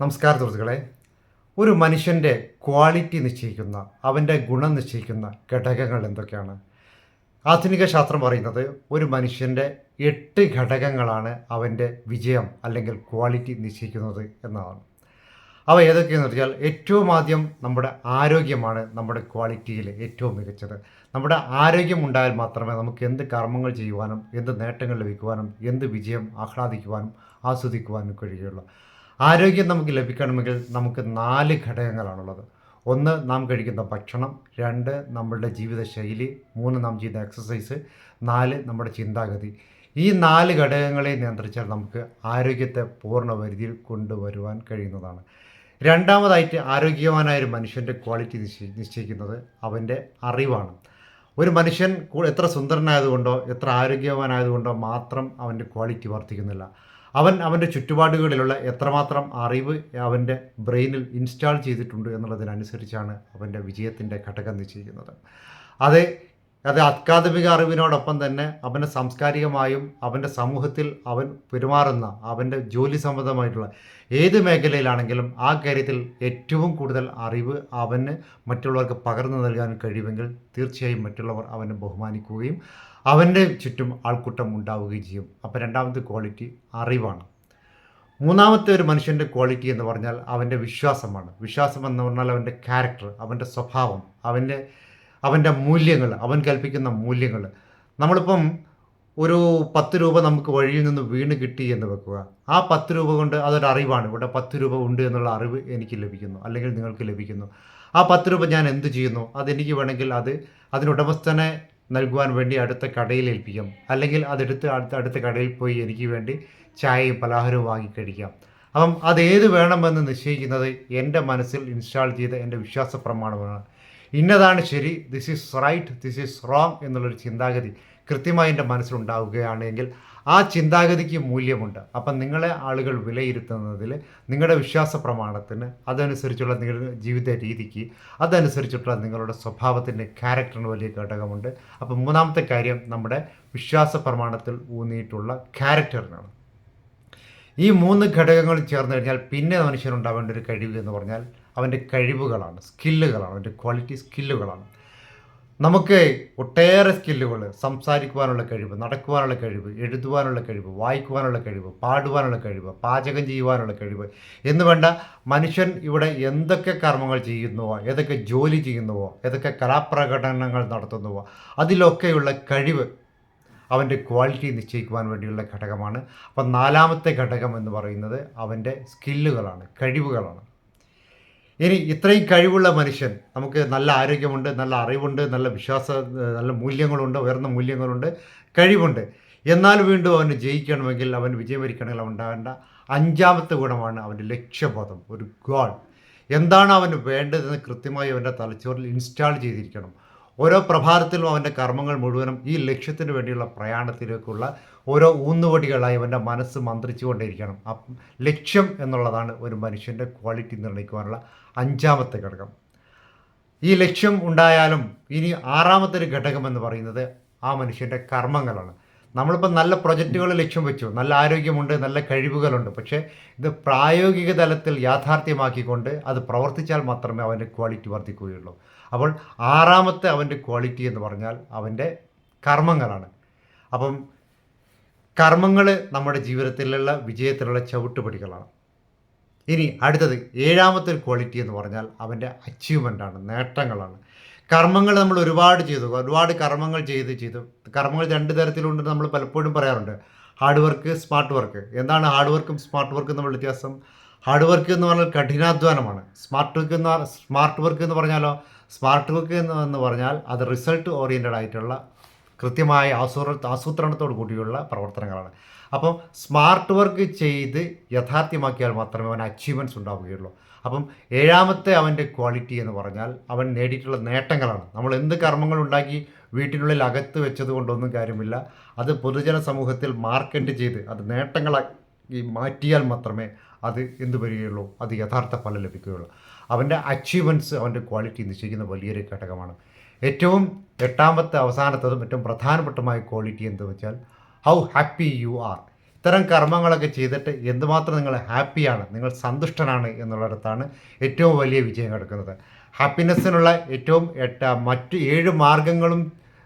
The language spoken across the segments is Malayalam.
നമസ്കാരം സുഹൃത്തുക്കളെ. ഒരു മനുഷ്യന്റെ ക്വാളിറ്റി നിശ്ചയിക്കുന്ന അവന്റെ ഗുണം നിശ്ചയിക്കുന്ന ഘടകങ്ങൾ എന്തൊക്കെയാണ്? ആധുനിക ശാസ്ത്രം പറയുന്നത് ഒരു മനുഷ്യന്റെ എട്ട് ഘടകങ്ങളാണ് അവന്റെ വിജയം അല്ലെങ്കിൽ ക്വാളിറ്റി നിശ്ചയിക്കുന്നത് എന്നതാണ് അവ ഏതൊക്കെയെന്ന് വെച്ചാൽ ഏറ്റവും ആദ്യം നമ്മുടെ ആരോഗ്യമാണ് നമ്മുടെ ക്വാളിറ്റിയിൽ ഏറ്റവും മികച്ചത്. നമ്മുടെ ആരോഗ്യം ഉണ്ടായാൽ മാത്രമേ നമുക്ക് എന്ത് കർമ്മങ്ങൾ ചെയ്യുവാനും എന്ത് നേട്ടങ്ങൾ ലഭിക്കുവാനും എന്ത് വിജയം ആഹ്ലാദിക്കുവാനും ആസ്വദിക്കുവാനും കഴിയുള്ളൂ ആരോഗ്യം നമുക്ക് ലഭിക്കണമെങ്കിൽ നമുക്ക് നാല് ഘടകങ്ങളാണുള്ളത്. ഒന്ന് നാം കഴിക്കുന്ന ഭക്ഷണം. രണ്ട് നമ്മളുടെ ജീവിതശൈലി. മൂന്ന് നാം ചെയ്യുന്ന എക്സസൈസ് നാല് നമ്മുടെ ചിന്താഗതി. ഈ നാല് ഘടകങ്ങളെ നിയന്ത്രിച്ചാൽ നമുക്ക് ആരോഗ്യത്തെ പൂർണ പരിധിയിൽ കൊണ്ടുവരുവാൻ കഴിയുന്നതാണ്. രണ്ടാമതായിട്ട് ആരോഗ്യവാനായ ഒരു മനുഷ്യന്റെ ക്വാളിറ്റി നിശ്ചയി നിശ്ചയിക്കുന്നത് അവന്റെ അറിവാണ്. ഒരു മനുഷ്യൻ എത്ര സുന്ദരനായതുകൊണ്ടോ എത്ര ആരോഗ്യവാനായതുകൊണ്ടോ മാത്രം അവന്റെ ക്വാളിറ്റി വർദ്ധിക്കുന്നില്ല. അവൻ അവന്റെ ചുറ്റുപാടുകളിലുള്ള എത്രമാത്രം അറിവ് അവന്റെ ബ്രെയിനിൽ ഇൻസ്റ്റാൾ ചെയ്തിട്ടുണ്ട് എന്നുള്ളതിനനുസരിച്ചാണ് അവന്റെ വിജയത്തിന്റെ ഘടകം നിശ്ചയിക്കുന്നത്. അത് അത് അക്കാദമിക അറിവിനോടൊപ്പം തന്നെ അവന്റെ സാംസ്കാരികമായും അവന്റെ സമൂഹത്തിൽ അവൻ പെരുമാറുന്ന അവന്റെ ജോലി സംബന്ധമായിട്ടുള്ള ഏത് മേഖലയിലാണെങ്കിലും ആ കാര്യത്തിൽ ഏറ്റവും കൂടുതൽ അറിവ് അവന് മറ്റുള്ളവർക്ക് പകർന്നു നൽകാൻ കഴിയുമെങ്കിൽ തീർച്ചയായും മറ്റുള്ളവർ അവനെ ബഹുമാനിക്കുകയും അവന്റെ ചുറ്റും ആൾക്കൂട്ടം ഉണ്ടാവുകയും ചെയ്യും. അപ്പോൾ രണ്ടാമത്തെ ക്വാളിറ്റി അറിവാണ്. മൂന്നാമത്തെ ഒരു മനുഷ്യന്റെ ക്വാളിറ്റി എന്ന് പറഞ്ഞാൽ അവന്റെ വിശ്വാസമാണ്. വിശ്വാസം എന്ന് പറഞ്ഞാൽ അവന്റെ ക്യാരക്ടർ അവന്റെ സ്വഭാവം അവന്റെ അവന്റെ മൂല്യങ്ങൾ അവൻ കൽപ്പിക്കുന്ന മൂല്യങ്ങൾ. നമ്മളിപ്പം ഒരു പത്ത് രൂപ നമുക്ക് വഴിയിൽ നിന്ന് വീണ് കിട്ടി എന്ന് വെക്കുക. ആ പത്ത് രൂപ കൊണ്ട് അതൊരു അറിവാണ്. ഇവിടെ പത്ത് രൂപ ഉണ്ട് എന്നുള്ള അറിവ് എനിക്ക് ലഭിക്കുന്നു അല്ലെങ്കിൽ നിങ്ങൾക്ക് ലഭിക്കുന്നു. ആ പത്ത് രൂപ ഞാൻ എന്ത് ചെയ്യുന്നു? അതെനിക്ക് വേണമെങ്കിൽ അത് അതിനുടമസ്ഥനെ നൽകുവാൻ വേണ്ടി അടുത്ത കടയിൽ ഏൽപ്പിക്കാം. അല്ലെങ്കിൽ അതെടുത്ത് അടുത്ത അടുത്ത കടയിൽ പോയി എനിക്ക് വേണ്ടി ചായയും പലഹാരവും വാങ്ങി കഴിക്കാം. അപ്പം അതേത് വേണമെന്ന് നിശ്ചയിക്കുന്നത് എന്റെ മനസ്സിൽ ഇൻസ്റ്റാൾ ചെയ്ത എന്റെ വിശ്വാസ പ്രമാണമാണ് ഇന്നതാണ് ശരി this is right this is wrong എന്നുള്ളൊരു ചിന്താഗതി കൃത്യമായി എന്റെ മനസ്സിലുണ്ടാവുകയാണെങ്കിൽ ആ ചിന്താഗതിക്ക് മൂല്യമുണ്ട്. അപ്പം നിങ്ങളെ ആളുകൾ വിലയിരുത്തുന്നതിൽ നിങ്ങളുടെ വിശ്വാസ പ്രമാണത്തിന് അതനുസരിച്ചുള്ള നിങ്ങളുടെ ജീവിത രീതിക്ക് അതനുസരിച്ചിട്ടുള്ള നിങ്ങളുടെ സ്വഭാവത്തിന്റെ ക്യാരക്ടറിന് വലിയ ഘടകമുണ്ട്. അപ്പം മൂന്നാമത്തെ കാര്യം നമ്മുടെ വിശ്വാസ പ്രമാണത്തിൽ ഊന്നിയിട്ടുള്ള ക്യാരക്ടറിനാണ് ഈ മൂന്ന് ഘടകങ്ങൾ ചേർന്ന് കഴിഞ്ഞാൽ പിന്നെ മനുഷ്യനുണ്ടാവേണ്ട ഒരു കഴിവ് എന്ന് പറഞ്ഞാൽ അവന്റെ കഴിവുകളാണ് സ്കില്ലുകളാണ് അവന്റെ ക്വാളിറ്റി സ്കില്ലുകളാണ്. നമുക്ക് ഒട്ടേറെ സ്കില്ലുകൾ സംസാരിക്കുവാനുള്ള കഴിവ് നടക്കുവാനുള്ള കഴിവ് എഴുതുവാനുള്ള കഴിവ് വായിക്കുവാനുള്ള കഴിവ് പാടുവാനുള്ള കഴിവ് പാചകം ചെയ്യുവാനുള്ള കഴിവ് എന്ന് വേണ്ട മനുഷ്യൻ ഇവിടെ എന്തൊക്കെ കർമ്മങ്ങൾ ചെയ്യുന്നുവോ ഏതൊക്കെ ജോലി ചെയ്യുന്നുവോ ഏതൊക്കെ കലാപ്രകടനങ്ങൾ നടത്തുന്നുവോ അതിലൊക്കെയുള്ള കഴിവ് അവന്റെ ക്വാളിറ്റി നിശ്ചയിക്കുവാൻ വേണ്ടിയുള്ള ഘടകമാണ്. അപ്പം നാലാമത്തെ ഘടകം എന്ന് പറയുന്നത് അവന്റെ സ്കില്ലുകളാണ് കഴിവുകളാണ്. ഇനി ഇത്രയും കഴിവുള്ള മനുഷ്യൻ നമുക്ക് നല്ല ആരോഗ്യമുണ്ട് നല്ല അറിവുണ്ട് നല്ല വിശ്വാസ നല്ല മൂല്യങ്ങളുണ്ട് ഉയർന്ന മൂല്യങ്ങളുണ്ട് കഴിവുണ്ട്. എന്നാൽ വീണ്ടും അവന് ജയിക്കണമെങ്കിൽ അവൻ വിജയം വരിക്കണമെങ്കിൽ അവൻ ഉണ്ടാകേണ്ട അഞ്ചാമത്തെ ഗുണമാണ് അവന്റെ ലക്ഷ്യബോധം ഒരു ഗോൾ. എന്താണ് അവന് വേണ്ടതെന്ന് കൃത്യമായി അവന്റെ തലച്ചോറിൽ ഇൻസ്റ്റാൾ ചെയ്തിരിക്കണം. ഓരോ പ്രഭാതത്തിലും അവന്റെ കർമ്മങ്ങൾ മുഴുവനും ഈ ലക്ഷ്യത്തിന് വേണ്ടിയുള്ള പ്രയാണത്തിലേക്കുള്ള ഓരോ ഊന്നുവടികളായി അവന്റെ മനസ്സ് മന്ത്രിച്ചുകൊണ്ടേയിരിക്കണം. ലക്ഷ്യം എന്നുള്ളതാണ് ഒരു മനുഷ്യന്റെ ക്വാളിറ്റി നിർണയിക്കുവാനുള്ള അഞ്ചാമത്തെ ഘടകം. ഈ ലക്ഷ്യം ഉണ്ടായാലും ഇനി ആറാമത്തെ ഒരു ഘടകം എന്ന് പറയുന്നത് ആ മനുഷ്യന്റെ കർമ്മങ്ങളാണ്. നമ്മളിപ്പോൾ നല്ല പ്രൊജക്റ്റുകൾ ലക്ഷ്യം വെച്ചു. നല്ല ആരോഗ്യമുണ്ട് നല്ല കഴിവുകളുണ്ട്. പക്ഷേ ഇത് പ്രായോഗിക തലത്തിൽ യാഥാർത്ഥ്യമാക്കിക്കൊണ്ട് അത് പ്രവർത്തിച്ചാൽ മാത്രമേ അവന്റെ ക്വാളിറ്റി വർദ്ധിക്കുകയുള്ളൂ. അപ്പോൾ ആറാമത്തെ അവന്റെ ക്വാളിറ്റി എന്ന് പറഞ്ഞാൽ അവന്റെ കർമ്മങ്ങളാണ്. അപ്പം കർമ്മങ്ങൾ നമ്മുടെ ജീവിതത്തിലുള്ള വിജയത്തിലുള്ള ചവിട്ടുപടികളാണ്. ഇനി അടുത്തത് ഏഴാമത്തെ ക്വാളിറ്റി എന്ന് പറഞ്ഞാൽ അവന്റെ അച്ചീവ്മെന്റാണ് നേട്ടങ്ങളാണ്. കർമ്മങ്ങൾ നമ്മൾ ഒരുപാട് ചെയ്തു. ഒരുപാട് കർമ്മങ്ങൾ ചെയ്ത് ചെയ്തു. കർമ്മങ്ങൾ രണ്ട് തരത്തിലുണ്ടെന്ന് നമ്മൾ പലപ്പോഴും പറയാറുണ്ട്. ഹാർഡ് വർക്ക് സ്മാർട്ട് വർക്ക് എന്താണ് ഹാർഡ് വർക്കും സ്മാർട്ട് വർക്കും തമ്മിൽ വ്യത്യാസം? ഹാർഡ് വർക്ക് എന്ന് പറഞ്ഞാൽ കഠിനാധ്വാനമാണ്. സ്മാർട്ട് വർക്ക് എന്ന് സ്മാർട്ട് വർക്ക് എന്ന് പറഞ്ഞാലോ? സ്മാർട്ട് വർക്ക് എന്ന് പറഞ്ഞാൽ അത് റിസൾട്ട് ഓറിയന്റഡ് ആയിട്ടുള്ള കൃത്യമായ ആസൂത്ര ആസൂത്രണത്തോട് കൂടിയുള്ള പ്രവർത്തനങ്ങളാണ്. അപ്പം സ്മാർട്ട് വർക്ക് ചെയ്ത് യഥാർത്ഥ്യമാക്കിയാൽ മാത്രമേ അവൻ അച്ചീവ്മെന്റ്സ് ഉണ്ടാവുകയുള്ളൂ. അപ്പം ഏഴാമത്തെ അവന്റെ ക്വാളിറ്റി എന്ന് പറഞ്ഞാൽ അവൻ നേടിയിട്ടുള്ള നേട്ടങ്ങളാണ്. നമ്മൾ എന്ത് കർമ്മങ്ങൾ ഉണ്ടാക്കി വീട്ടിനുള്ളിൽ അകത്ത് വെച്ചത് കൊണ്ടൊന്നും കാര്യമില്ല. അത് പൊതുജന സമൂഹത്തിൽ മാർക്കറ്റ് ചെയ്ത് അത് നേട്ടങ്ങളാക്കി മാറ്റിയാൽ മാത്രമേ അത് എന്ത് വരികയുള്ളൂ? അത് യഥാർത്ഥ ഫലം ലഭിക്കുകയുള്ളൂ. അവന്റെ അച്ചീവ്മെന്റ്സ് അവന്റെ ക്വാളിറ്റി നിശ്ചയിക്കുന്ന വലിയൊരു ഘടകമാണ്. ഏറ്റവും എട്ടാമത്തെ അവസാനത്തതും ഏറ്റവും പ്രധാനപ്പെട്ടമായ ക്വാളിറ്റി എന്ന് വെച്ചാൽ ഹൗ ഹാപ്പി യു ആർ ഇത്തരം കർമ്മങ്ങളൊക്കെ ചെയ്തിട്ട് എന്തുമാത്രം നിങ്ങൾ ഹാപ്പിയാണ് നിങ്ങൾ സന്തുഷ്ടനാണ് എന്നുള്ളിടത്താണ് ഏറ്റവും വലിയ വിജയം കിടക്കുന്നത്. ഹാപ്പിനെസ്സിനുള്ള ഏറ്റവും എട്ട മറ്റ് ഏഴ് മാർഗങ്ങളും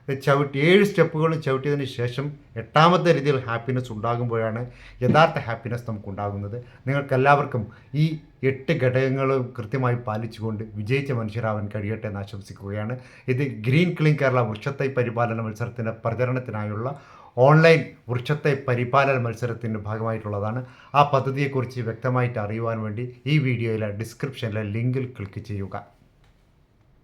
ചവിട്ടി ഏഴ് സ്റ്റെപ്പുകൾ ചവിട്ടിയതിന് ശേഷം എട്ടാമത്തെ രീതിയിൽ ഹാപ്പിനെസ് ഉണ്ടാകുമ്പോഴാണ് യഥാർത്ഥ ഹാപ്പിനെസ് നമുക്കുണ്ടാകുന്നത്. നിങ്ങൾക്കെല്ലാവർക്കും ഈ എട്ട് ഘടകങ്ങൾ കൃത്യമായി പാലിച്ചുകൊണ്ട് വിജയിച്ച മനുഷ്യരാവാൻ കഴിയട്ടെ എന്ന് ആശംസിക്കുകയാണ്. ഇത് ഗ്രീൻ ക്ലീൻ കേരള വൃക്ഷത്തൈ പരിപാലന മത്സരത്തിന്റെ പ്രചരണത്തിനായുള്ള ഓൺലൈൻ വൃക്ഷത്തെ പരിപാലന മത്സരത്തിന്റെ ഭാഗമായിട്ടുള്ളതാണ്. ആ പദ്ധതിയെക്കുറിച്ച് വ്യക്തമായിട്ട് അറിയുവാൻ വേണ്ടി ഈ വീഡിയോയിലെ ഡിസ്ക്രിപ്ഷനിലെ ലിങ്കിൽ ക്ലിക്ക് ചെയ്യുക.